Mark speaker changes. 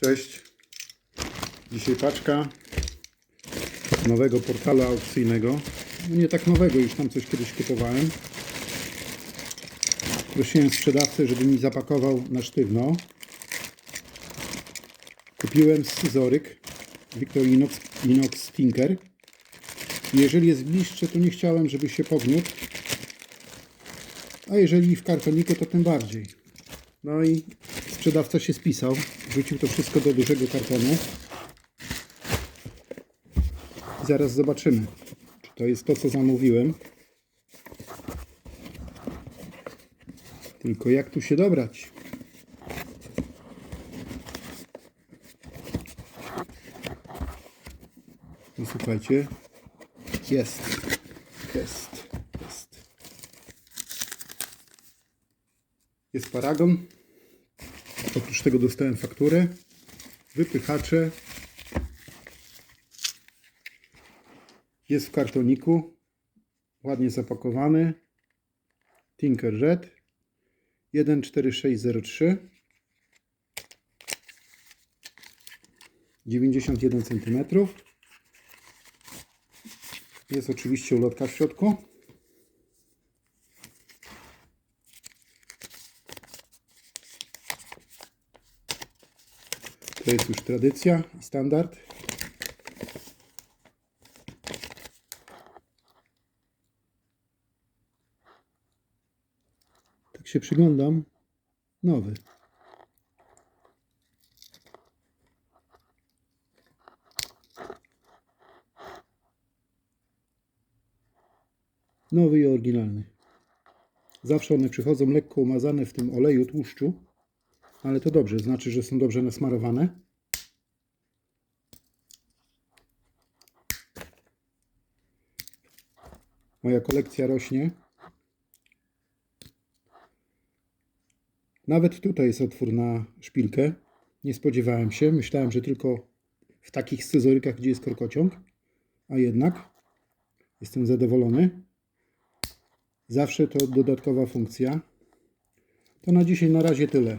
Speaker 1: Cześć. Dzisiaj paczka nowego portalu aukcyjnego. No nie tak nowego, już tam coś kiedyś kupowałem. Prosiłem sprzedawcę, żeby mi zapakował na sztywno. Kupiłem scyzoryk Victorinox Inox Tinker. I Jeżeli jest bliższe, to nie chciałem, żeby się pogniótł. A jeżeli w kartoniku, to tym bardziej. No i sprzedawca się spisał. Wrzucił to wszystko do dużego kartonu. Zaraz zobaczymy, czy to jest to, co zamówiłem. Tylko jak tu się dobrać? No słuchajcie. Jest. Jest. Jest. Jest paragon. Oprócz tego dostałem fakturę, wypychacze. Jest w kartoniku, ładnie zapakowany. Tinker Red 14603 91 cm. Jest oczywiście ulotka w środku. To jest już tradycja i standard. Tak się przyglądam. Nowy. Nowy i oryginalny. Zawsze one przychodzą lekko umazane w tym oleju tłuszczu. Ale to dobrze, znaczy, że są dobrze nasmarowane. Moja kolekcja rośnie. Nawet tutaj jest otwór na szpilkę. Nie spodziewałem się. Myślałem, że tylko w takich scyzorykach, gdzie jest korkociąg. A jednak jestem zadowolony. Zawsze to dodatkowa funkcja. To na dzisiaj na razie tyle.